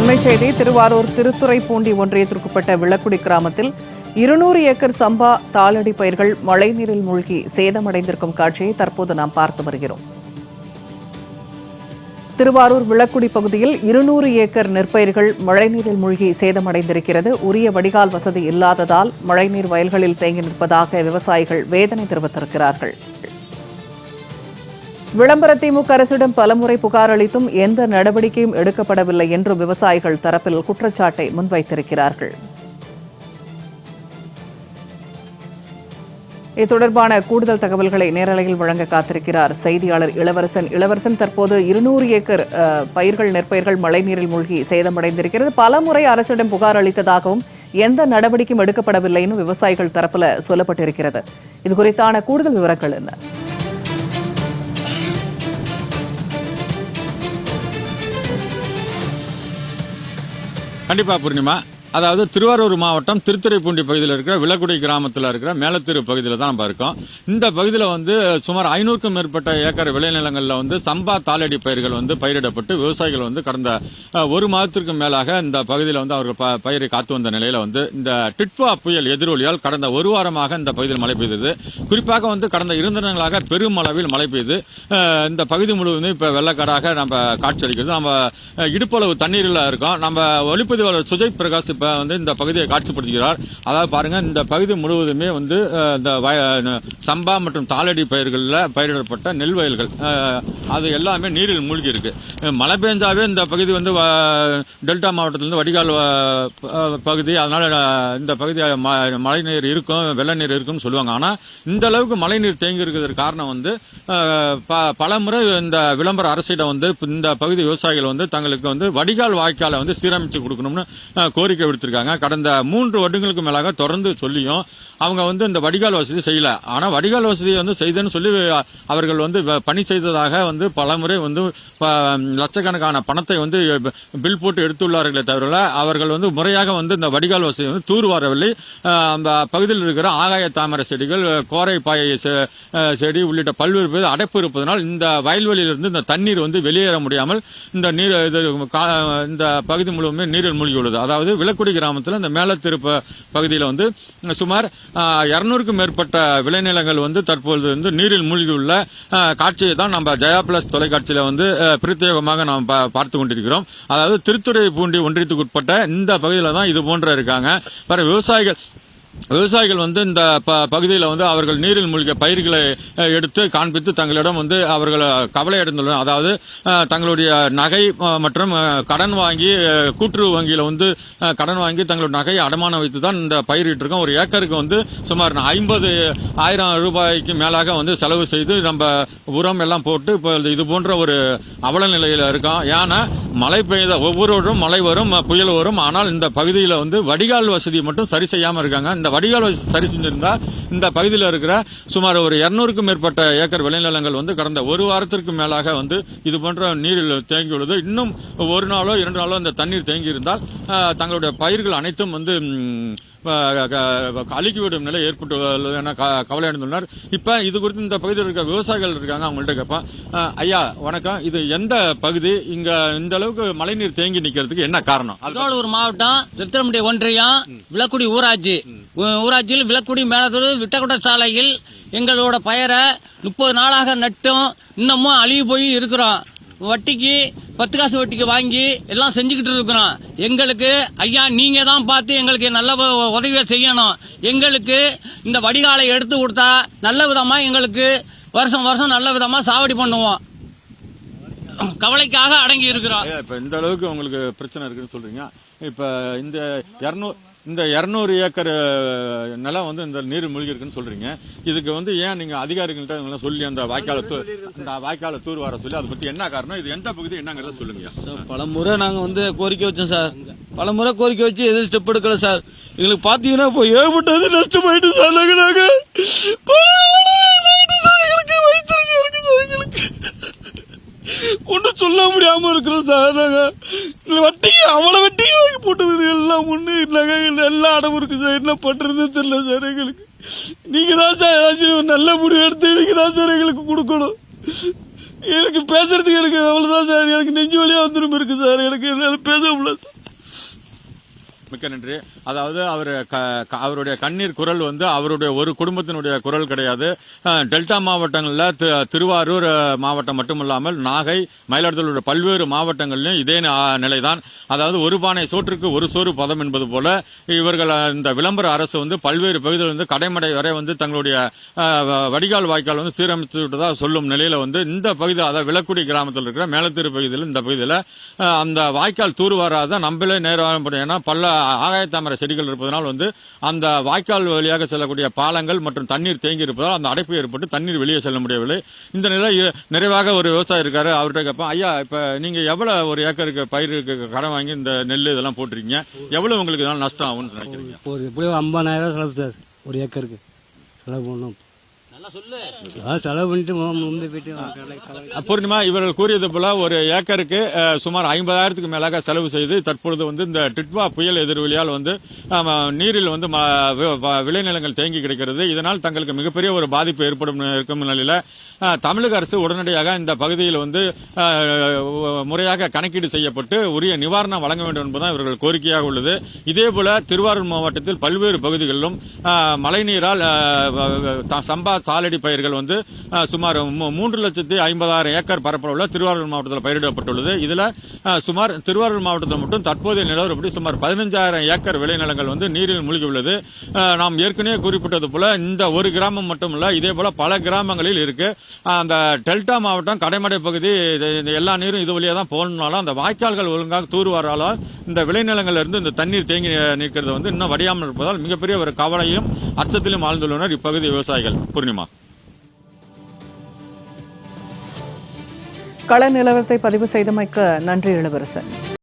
அண்மை செய்தி திருவாரூர் திருத்துறைப்பூண்டி ஒன்றியத்திற்குட்பட்ட விளக்குடி கிராமத்தில் இருநூறு ஏக்கர் சம்பா தாளடி பயிர்கள் மழைநீரில் மூழ்கி சேதமடைந்திருக்கும் காட்சியை தற்போது நாம் பார்த்து வருகிறோம். திருவாரூர் விளக்குடி பகுதியில் இருநூறு ஏக்கர் நெற்பயிர்கள் மழைநீரில் மூழ்கி சேதமடைந்திருக்கிறது. உரிய வடிகால் வசதி இல்லாததால் மழைநீர் வயல்களில் தேங்கி நிற்பதாக விவசாயிகள் வேதனை தெரிவித்திருக்கிறார்கள். விளம்பர திமுக அரசிடம் பலமுறை புகார் அளித்தும் எந்த நடவடிக்கையும் எடுக்கப்படவில்லை என்று விவசாயிகள் தரப்பில் குற்றச்சாட்டை முன்வைத்திருக்கிறார்கள். இது தொடர்பான கூடுதல் தகவல்களை நேரலையில் வழங்க காத்திருக்கிறார் செய்தியாளர் இளவரசன். இளவரசன் தற்போது இருநூறு ஏக்கர் பயிர்கள் நெற்பயிர்கள் மழைநீரில் மூழ்கி சேதமடைந்திருக்கிறது. பலமுறை அரசிடம் புகார் அளித்ததாகவும் எந்த நடவடிக்கையும் எடுக்கப்படவில்லைன்னு விவசாயிகள் தரப்புல சொல்லப்பட்டிருக்கிறது. இது குறித்தான கூடுதல் விவரங்கள் என்ன? கண்டிப்பா பூர்ணிமா. அதாவது திருவாரூர் மாவட்டம் திருத்துறைப்பூண்டி பகுதியில் இருக்கிற விளக்குடி கிராமத்தில் இருக்கிற மேலத்திரு பகுதியில் தான் நம்ம இருக்கோம். இந்த பகுதியில் வந்து சுமார் ஐநூறுக்கும் மேற்பட்ட ஏக்கர் விளைநிலங்களில் வந்து சம்பா தாளடி பயிர்கள் வந்து பயிரிடப்பட்டு விவசாயிகள் வந்து கடந்த ஒரு மாதத்திற்கு மேலாக இந்த பகுதியில் வந்து அவர்கள் ப- பயிரை காத்து வந்த நிலையில் வந்து இந்த டிட்வா புயல் எதிரொலியால் கடந்த ஒரு வாரமாக இந்த பகுதியில் மழை பெய்தது. குறிப்பாக வந்து கடந்த இறந்தினங்களாக பெரும் அளவில் மழை பெய்து இந்த பகுதி முழுவதும் இப்போ வெள்ளக்காடாக நம்ம காட்சியளிக்கிறது நம்ம இடுப்பளவு தண்ணீரில் இருக்கோம். நம்ம ஒளிப்பதிவாளர் சுஜய் பிரகாஷ் இப்போ வந்து இந்த பகுதியை காட்சிப்படுத்துகிறார். அதாவது பாருங்க இந்த பகுதி முழுவதுமே வந்து இந்த வய- சம்பா மற்றும் தாளடி பயிர்களில் பயிரிடப்பட்ட நெல் வயல்கள். அது எல்லாமே நீரில் மூழ்கி இருக்கு மழை பெஞ்சாவே இந்த பகுதி வந்து டெல்டா மாவட்டத்திலிருந்து வடிகால் பகுதி அதனால இந்த பகுதி ம- மழை நீர் இருக்கும் வெள்ள நீர் இருக்கும்னு சொல்லுவாங்க. ஆனால் இந்த அளவுக்கு மழை நீர் தேங்கி இருக்கிறதுக்கு காரணம் வந்து ப- பல முறை இந்த விளம்பர அரசிடம் வந்து இந்த பகுதி விவசாயிகள் வந்து தங்களுக்கு வந்து வடிகால் வாய்க்காலை வந்து சீரமைச்சு கொடுக்கணும்னு கோரிக்கை விடுத்திருக்காங்க. கடந்த மூன்று வருடங்களுக்கு மேலாக தொடர்ந்து சொல்லியும் அவங்க வந்து இந்த வடிகால் வசதி செய்யல. ஆனால் வடிகால் வசதி வந்து செய்தேன்னு சொல்லி அவர்கள் வந்து வ- பணி செய்ததாக வந்து பல முறை வந்து ப- லட்சக்கணக்கான பணத்தை வந்து பில் போட்டு எடுத்துள்ளார்களே தவிர அவர்கள் வந்து முறையாக வந்து இந்த வடிகால் வசதி வந்து தூர்வாரவில்லை. அந்த பகுதியில் இருக்கிற ஆகாய தாமரை செடிகள் கோரை பாயை செ- செடி உள்ளிட்ட பல்வேறு பேர் அடைப்பு இருப்பதனால் இந்த வயல்வெளியிலிருந்து இந்த தண்ணீர் வந்து வெளியேற முடியாமல் இந்த நீர் இது கா- இந்த பகுதி முழுவதுமே நீரில் மூழ்கி உள்ளது அதாவது விளக்குடி கிராமத்தில் இந்த மேலத்திருப்ப பகுதியில் வந்து சுமார் இரநூறுக்கும் மேற்பட்ட விளைநிலங்கள் வந்து தற்பொழுது வந்து நீரில் மூழ்கியுள்ள காட்சியை தான் நம்ம ஜெயா பிளஸ் தொலைக்காட்சியில் வந்து பிரத்யேகமாக நாம் பா- பார்த்து கொண்டிருக்கிறோம். அதாவது திருத்துறை பூண்டி ஒன்றியத்துக்கு உட்பட்ட இந்த பகுதியில் தான் இது போன்ற இருக்காங்க. வேற விவசாயிகள் விவசாயிகள் வந்து இந்த ப- பகுதியில் வந்து அவர்கள் நீரில் மூழ்கிய பயிர்களை எடுத்து காண்பித்து தங்களிடம் வந்து அவர்கள் கவலை அடைந்துள்ளனர். அதாவது தங்களுடைய நகை மற்றும் கடன் வாங்கி கூட்டுறவு வங்கியில் வந்து கடன் வாங்கி தங்களுடைய நகையை அடமானம் வைத்து தான் இந்த பயிரிட்டிருக்கோம் ஒரு ஏக்கருக்கு வந்து சுமார் ஐம்பது ஆயிரம் ரூபாய்க்கு மேலாக வந்து செலவு செய்து நம்ம உரம் எல்லாம் போட்டு இப்போ இது போன்ற ஒரு அவல நிலையில் இருக்கோம் ஏன்னா மழை பெய்த ஒவ்வொருவரும் மழை வரும் புயல் வரும். ஆனால் இந்த பகுதியில் வந்து வடிகால் வசதி மட்டும் சரி செய்யாமல் இருக்காங்க. இந்த வடிகால் சரி செஞ்சிருந்தா இந்த பகுதியில் இருக்கிற சுமார் ஒரு இருநூறுக்கும் மேற்பட்ட ஏக்கர் விளைநிலங்கள் வந்து கடந்த ஒரு வாரத்திற்கு மேலாக வந்து இது போன்ற நீரில் தேங்கியுள்ளது இன்னும் ஒரு நாளோ இரண்டு நாளோ இந்த தண்ணீர் தேங்கியிருந்தால் தங்களுடைய பயிர்கள் அனைத்தும் வந்து அழுகிவிடும் நிலை ஏற்பட்டு என க- கவலை அடைந்துள்ளனர் இப்ப இது குறித்து இந்த பகுதியில் இருக்க விவசாயிகள் இருக்காங்க அவங்கள்ட்ட கேட்பேன் ஐயா வணக்கம். இது எந்த பகுதி? இங்க இந்த அளவுக்கு மழைநீர் தேங்கி நிக்கிறதுக்கு என்ன காரணம்? அது- திருவாரூர் மாவட்டம் திருத்திரமுடைய ஒன்றியம் விளக்குடி ஊராட்சி. ஊராட்சியில் விளக்குடி மேலதூர் விட்டகுட்ட சாலையில் எங்களோட பயிரை முப்பது நாளாக நட்டும் இன்னமும் அழுகி போய் இருக்கிறோம். வட்டிக்கு பத்து காசு வட்டிக்கு வாங்கி எல்லாம் செஞ்சுக்கிட்டு இருக்கிறோம். எங்களுக்கு ஐயா நீங்க தான் பார்த்து எங்களுக்கு நல்ல உதவியை செய்யணும். எங்களுக்கு இந்த வடிகாலை எடுத்து கொடுத்தா நல்ல விதமா எங்களுக்கு வருஷம் வருஷம் நல்ல விதமா சாவடி பண்ணுவோம். கவலைக்காக அடங்கி இருக்கிறோம். இப்ப இந்த அளவுக்கு உங்களுக்கு பிரச்சனை இருக்குன்னு சொல்றீங்க. இப்ப இந்த இருநூறு இந்த இரநூறு ஏக்கர் நிலம் வந்து இந்த நீர் மூழ்கி இருக்குன்னு சொல்றீங்க. இதுக்கு வந்து ஏன் நீங்க அதிகாரிகள்ட்ட சொல்லி அந்த வாய்க்கால தூ அந்த வாய்க்கால தூர் வர சொல்லி அதை பத்தி என்ன காரணம்? இது எந்த பகுதி என்னங்கிறத சொல்லுங்க. சார் பல முறை நாங்க வந்து கோரிக்கை வச்சோம் சார். பல முறை கோரிக்கை வச்சு எதுவும் ஸ்டெப் எடுக்கல சார். எங்களுக்கு பாத்தீங்கன்னா இப்போ ஏகப்பட்டது நஷ்டமாயிட்டு சார் நாங்க ஒன்றும் சொல்ல முடியாம இருக்கிறோம் சார் நாங்க. வட்டி வட்டிக்கு அவ்வளவு வட்டிக்கு போட்டது எல்லாம் ஒன்று நகைகள் எல்லா அடம் இருக்குது சார். என்ன பண்றது தெரியல சார் எங்களுக்கு. நீங்கள் தான் சார் ஏதாச்சும் ஒரு நல்ல முடிவு எடுத்து நீங்கள் தான் சார் எங்களுக்கு கொடுக்கணும். எனக்கு பேசுறதுக்கு எனக்கு அவ்வளோதான் சார். எனக்கு நெஞ்சு வழியாக வந்துடும் இருக்குது சார். எனக்கு என்னால் பேச முடியல சார். மிக்க நன்றி. அதாவது அவர் அவருடைய கண்ணீர் குரல் வந்து அவருடைய ஒரு குடும்பத்தினுடைய குரல் கிடையாது. டெல்டா மாவட்டங்களில் திருவாரூர் மாவட்டம் மட்டுமல்லாமல் நாகை மயிலாடுதுறை உள்ள பல்வேறு மாவட்டங்களிலும் இதே நிலைதான். அதாவது ஒரு பானை சோற்றுக்கு ஒரு சோறு பதம் என்பது போல இவர்கள் இந்த விளம்பர அரசு வந்து பல்வேறு பகுதிகளில் வந்து கடைமடை வரை வந்து தங்களுடைய வ- வடிகால் வாய்க்கால் வந்து சீரமைத்து விட்டதா சொல்லும் நிலையில வந்து இந்த பகுதி அதாவது விளக்குடி கிராமத்தில் இருக்கிற மேலத்தீரு பகுதியில் இந்த பகுதியில் அந்த வாய்க்கால் தூர்வாராத நம்மளே நேரம் ஏன்னா பல ஆகாயத்தாமரை செடிகள் இருப்பதனால் வந்து அந்த வாய்க்கால் வழியாக செல்லக்கூடிய பாலங்கள் மற்றும் தண்ணீர் தேங்கி இருப்பதால் அந்த அடைப்பு ஏற்பட்டு தண்ணீர் வெளியே செல்ல முடியவில்லை. இந்த நிலை நிறைவாக ஒரு விவசாயி இருக்காரு. அவர்கிட்ட கேட்போம் ஐயா இப்ப நீங்க எவ்வளவு ஒரு ஏக்கருக்கு பயிருக்கு கடன் வாங்கி இந்த நெல் இதெல்லாம் போட்டிருக்கீங்க? எவ்வளவு உங்களுக்கு இதெல்லாம் நஷ்டம் ஆகும்னு நினைக்கிறீங்க? ஒரு எப்படியும் ஐம்பதாயிரம் செலவு சார் ஒரு ஏக்கருக்கு. செலவு பண்ணணும். செலவு பண்ணிட்டு போயிட்டு பூர்ணிமா இவர்கள் கூறியது போல ஒரு ஏக்கருக்கு சுமார் ஐம்பதாயிரத்துக்கு மேலாக செலவு செய்து தற்பொழுது வந்து இந்த டிட்வா புயல் எதிர்வலியால் வந்து நீரில் வந்து விளைநிலங்கள் தேங்கி கிடக்கிறது. இதனால் தங்களுக்கு மிகப்பெரிய ஒரு பாதிப்பு ஏற்படும் இருக்கும் நிலையில தமிழக அரசு உடனடியாக இந்த பகுதியில் வந்து முறையாக கணக்கீடு செய்யப்பட்டு உரிய நிவாரணம் வழங்க வேண்டும் என்பதுதான் இவர்கள் கோரிக்கையாக உள்ளது. இதே போல திருவாரூர் மாவட்டத்தில் பல்வேறு பகுதிகளிலும் மழைநீரால் சம்பா காலடி பயிர்கள் வந்து சுமார் மூ- மூன்று லட்சத்தி ஐம்பதாயிரம் ஏக்கர் பரப்பளவுள்ள திருவாரூர் மாவட்டத்தில் பயிரிடப்பட்டுள்ளது. இதுல சுமார் திருவாரூர் மாவட்டத்தில் மட்டும் தற்போதைய நிலவரப்படி சுமார் பதினஞ்சாயிரம் ஏக்கர் விளைநிலங்கள் வந்து நீரில் மூழ்கியுள்ளது. நாம் ஏற்கனவே குறிப்பிட்டது போல இந்த ஒரு கிராமம் மட்டுமல்ல இதே போல பல கிராமங்களில் இருக்கு. அந்த டெல்டா மாவட்டம் கடைமடை பகுதி இது- இந்த எல்லா நீரும் இது வழியாக தான் போகணும்னாலும் அந்த வாய்க்கால்கள் ஒழுங்காக தூர்வாரால இந்த விளைநிலங்கள்ல இருந்து இந்த தண்ணீர் தேங்கி நிற்கிறது வந்து இன்னும் வடியாமல் இருப்பதால் மிகப்பெரிய ஒரு கவலையும் அச்சத்திலும் ஆழ்ந்துள்ளனர் இப்பகுதி விவசாயிகள். பூர்ணிமா. கள நிலவரத்தை பதிவு செய்தமைக்கு நன்றி இளவரசன்.